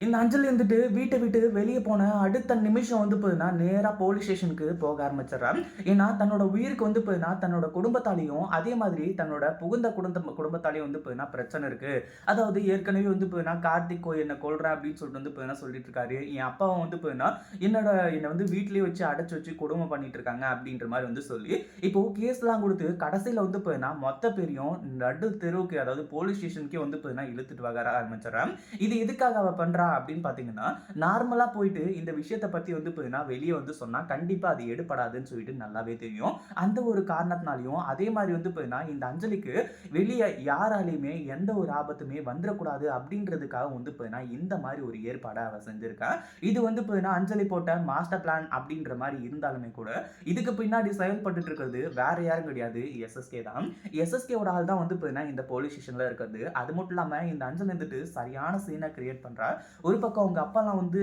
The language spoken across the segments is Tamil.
இந்த அஞ்சல் இருந்துட்டு வீட்டை விட்டு வெளியே போன அடுத்த நிமிஷம் வந்து போதுன்னா நேராக போலீஸ் ஸ்டேஷனுக்கு போக ஆரம்பிச்சிடுறான் ஏன்னா தன்னோட உயிருக்கு வந்து போதுன்னா தன்னோட குடும்பத்தாலையும் அதே மாதிரி தன்னோட புகுந்த குடும்ப குடும்பத்தாலையும் வந்து போதுன்னா பிரச்சனை இருக்கு. அதாவது ஏற்கனவே வந்து போதுன்னா கார்த்திக் கோ என்னை கொள்றேன் அப்படின்னு சொல்லிட்டு வந்து போதுன்னா சொல்லிட்டு இருக்காரு. என் அப்பாவும் வந்து போதுன்னா என்னோட என்னை வந்து வீட்லேயே வச்சு அடைச்சி வச்சு குடும்பம் பண்ணிட்டு இருக்காங்க அப்படின்ற மாதிரி வந்து சொல்லி இப்போ கேஸ்லாம் கொடுத்து கடைசியில் வந்து போதுன்னா மொத்த பேரையும் நடு தெருவுக்கு அதாவது போலீஸ் ஸ்டேஷனுக்கே வந்து போதுன்னா இழுத்துட்டு வர ஆரம்பிச்சிடறான் இது எதுக்காக அவ பண்ணுறா அப்படின்னு பார்த்தீங்கன்னா நார்மலாக போயிட்டு இந்த விஷயத்தை பற்றி வந்து பார்த்தீங்கன்னா வெளியே வந்து சொன்னால் கண்டிப்பாக அது எடுபடாதுன்னு சொல்லிட்டு நல்லாவே தெரியும். அந்த ஒரு காரணத்தினாலையும் அதே மாதிரி வந்து பார்த்தீங்கன்னா இந்த அஞ்சலிக்கு வெளியே யாராலையுமே எந்த ஒரு ஆபத்துமே வந்துடக்கூடாது அப்படின்றதுக்காக வந்து பார்த்தீங்கன்னா இந்த மாதிரி ஒரு ஏற்பாடை அவ செஞ்சுருக்கேன் இது வந்து பார்த்தீங்கன்னா அஞ்சலி போட்ட மாஸ்டர் பிளான் அப்படின்ற மாதிரி இருந்தாலுமே கூட இதுக்கு பின்னாடி செயல்பட்டு இருக்கிறது வேற யாரும் கிடையாது. எஸ்எஸ்கே தான். எஸ்எஸ்கேவோட ஆள் தான் வந்து பார்த்தீங்கன்னா இந்த போலீஸ் ஸ்டேஷன்ல இருக்கிறது. அது மட்டும் இல்லாமல் இந்த அஞ்சல் வந்துட்டு சரியான சீனை கிரியேட் பண்றா. ஒரு பக்கம் அவங்க அப்பாலாம் வந்து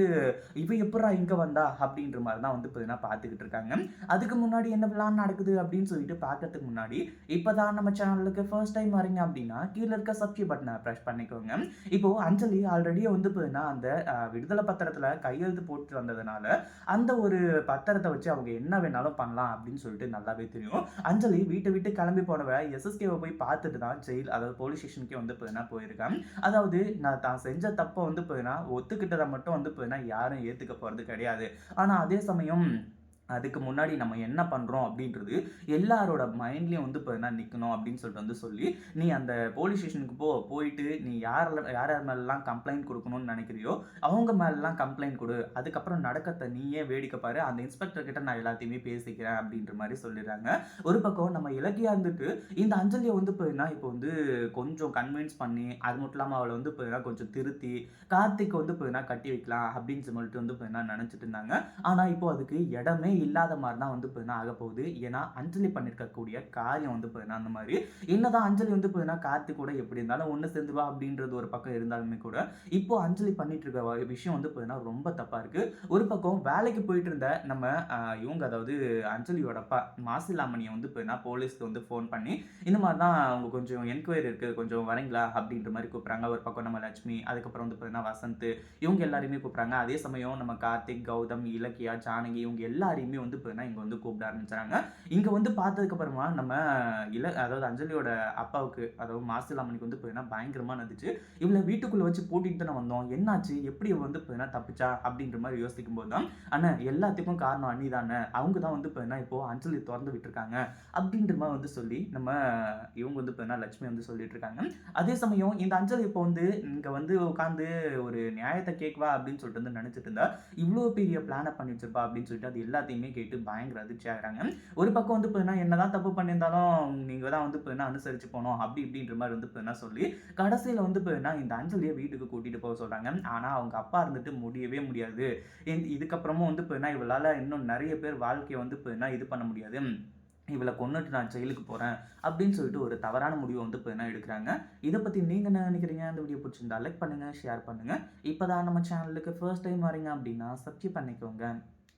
இவன் எப்படா இங்கே வந்தா? அப்படின்ற மாதிரி தான் வந்து பார்த்தீங்கன்னா பார்த்துக்கிட்டு இருக்காங்க. அதுக்கு முன்னாடி என்ன பிளான் நடக்குது அப்படின்னு சொல்லிட்டு பார்க்கறதுக்கு முன்னாடி இப்போ தான் நம்ம சேனலுக்கு ஃபர்ஸ்ட் டைம் வரீங்க அப்படின்னா கீழே இருக்க சப்ஸ்கிரைப் பட்டனை ப்ரெஷ் பண்ணிக்கோங்க. இப்போ அஞ்சலி ஆல்ரெடியே வந்து பார்த்தீங்கன்னா அந்த விடுதலை பத்திரத்தில் கையெழுத்து போட்டு வந்ததுனால அந்த ஒரு பத்திரத்தை வச்சு அவங்க என்ன வேணாலும் பண்ணலாம் அப்படின்னு சொல்லிட்டு நல்லாவே தெரியும். அஞ்சலி வீட்டை விட்டு கிளம்பி போனவ எஸ்எஸ்கேவை போய் பார்த்துட்டு தான் ஜெயில் அதாவது போலீஸ் ஸ்டேஷனுக்கே வந்து பார்த்தீங்கன்னா போயிருக்கான். அதாவது நான் தான் செஞ்ச தப்பை வந்து பார்த்தீங்கன்னா ஒத்துக்கிட்டதை மட்டும் வந்து பார்த்தீங்கன்னா யாரும் ஏற்றுக்க போகிறது கிடையாது. ஆனால் அதே சமயம் அதுக்கு முன்னாடி நம்ம என்ன பண்ணுறோம் அப்படின்றது எல்லாரோட மைண்ட்லேயும் வந்து இப்போ என்ன நிற்கணும் அப்படின்னு சொல்லிட்டு வந்து சொல்லி நீ அந்த போலீஸ் ஸ்டேஷனுக்கு போ போயிட்டு நீ யார் யார் யார் மேலெலாம் கம்ப்ளைண்ட் கொடுக்கணும்னு நினைக்கிறியோ அவங்க மேலெலாம் கம்ப்ளைண்ட் கொடு. அதுக்கப்புறம் நடக்கத்தை நீயே வேடிக்கை பாரு. அந்த இன்ஸ்பெக்டர் கிட்ட நான் எல்லாத்தையுமே பேசிக்கிறேன் அப்படின்ற மாதிரி சொல்லிடுறாங்க. ஒரு பக்கம் நம்ம இலக்கியா இருந்துட்டு இந்த அஞ்சலியை வந்து இப்போ என்ன இப்போ வந்து கொஞ்சம் கன்வின்ஸ் பண்ணி அது மட்டும் இல்லாமல் அவளை வந்து இப்போ என்ன கொஞ்சம் திருத்தி கார்த்திக் வந்து இப்போ என்ன கட்டி வைக்கலாம் அப்படின்னு சொல்லிட்டு வந்து இப்போ என்ன நினச்சிட்டு இருந்தாங்க. ஆனால் இப்போ அதுக்கு இடமே இல்லாத மாதிரி தான் வந்து பார்த்தீங்கன்னா ஆகப்போகுது ஆக போகுது? ஏன்னா அஞ்சலி பண்ணியிருக்கக்கூடிய காரியம் வந்து பார்த்தீங்கன்னா அந்த மாதிரி? என்னதான் அஞ்சலி வந்து பார்த்தீங்கன்னா என்ன கூட எப்படி இருந்தாலும் ஒன்று சேர்ந்துவா அப்படின்றது ஒரு பக்கம் இருந்தாலுமே கூட இப்போ அஞ்சலி பண்ணிட்டு இருக்க விஷயம் வந்து பார்த்தீங்கன்னா ரொம்ப தப்பாக இருக்குது ஒரு பக்கம் வேலைக்கு போயிட்டு இருந்த நம்ம இவங்க அதாவது அஞ்சலியோட அப்பா மாசிலாமணியை வந்து பார்த்தீங்கன்னா போலீஸ்க்கு வந்து ஃபோன் பண்ணி இந்த மாதிரி தான் அவங்க கொஞ்சம் என்கொயரி இருக்குது கொஞ்சம் வரீங்களா? அப்படின்ற மாதிரி கூப்பிட்றாங்க. ஒரு பக்கம் நம்ம லட்சுமி அதுக்கப்புறம் வந்து பார்த்தீங்கன்னா வசந்த் இவங்க எல்லாரையுமே கூப்பிட்றாங்க. அதே சமயம் நம்ம கார்த்திக் கௌதம் இலக்கியா ஜானகி இவங்க எல்லாரையும் வந்து பார்த்தீங்கன்னா இங்கே வந்து கூப்பிட ஆரம்பிச்சாங்க. இங்கே வந்து பார்த்ததுக்கப்புறமா நம்ம இல அதாவது அஞ்சலியோட அப்பாவுக்கு அதாவது மாசிலாமணிக்கு வந்து பார்த்தீங்கன்னா பயங்கரமாக இருந்துச்சு இவளை வீட்டுக்குள்ளே வச்சு போட்டிட்டு தானே வந்தோம். என்னாச்சு? எப்படி வந்து பார்த்தீங்கன்னா தப்பிச்சா? அப்படின்ற மாதிரி யோசிக்கும் போது தான் ஆனால் எல்லாத்துக்கும் காரணம் அண்ணி தானே. அவங்க தான் வந்து பார்த்தீங்கன்னா இப்போது அஞ்சலி திறந்து விட்டுருக்காங்க. அப்படின்ற மாதிரி வந்து சொல்லி நம்ம இவங்க வந்து பார்த்தீங்கன்னா லட்சுமி வந்து சொல்லிட்டு இருக்காங்க. அதே சமயம் இந்த அஞ்சலி இப்போ வந்து இங்கே வந்து உட்காந்து ஒரு நியாயத்தை கேட்கவா அப்படின்னு சொல்லிட்டு வந்து நினச்சிட்டு இருந்தா இவ்வளோ பெரிய பிளானை பண்ணி வச்சிருப்பா அப்படின்னு சொல்லிட்டு அது எல்லாத்தையும் கேட்டு பயங்கர அதிர்ச்சி ஆகிறாங்க ஒரு பக்கம் வந்து பார்த்தீங்கன்னா என்னதான் தப்பு பண்ணியிருந்தாலும் நீங்கள் தான் வந்து பார்த்தீங்கன்னா அனுசரிச்சு போனோம் அப்படி இப்படின்ற மாதிரி வந்து பார்த்தீங்கன்னா சொல்லி கடைசியில் வந்து பார்த்தீங்கன்னா இந்த அஞ்சலியை வீட்டுக்கு கூட்டிகிட்டு போக சொல்கிறாங்க ஆனால் அவங்க அப்பா இருந்துட்டு முடியவே முடியாது. இதுக்கப்புறமும் வந்து பார்த்தீங்கன்னா இவளால் இன்னும் நிறைய பேர் வாழ்க்கையை வந்து பார்த்தீங்கன்னா இது பண்ண முடியாது. இவளை கொண்டுட்டு நான் ஜெயிலுக்கு போகிறேன் அப்படின்னு சொல்லிட்டு ஒரு தவறான முடிவை வந்து இப்போ என்ன எடுக்கிறாங்க. இதை பற்றி நீங்கள் என்ன நினைக்கிறீங்க? அந்த வீடியோ பிடிச்சிருந்தா லைக் பண்ணுங்கள் ஷேர் பண்ணுங்கள் இப்போ தான் நம்ம சேனலுக்கு ஃபர்ஸ்ட் டைம் வரீங்க அப்படின்னா சப்ஸ்கிரைப் பண்ணிக்கோங்க.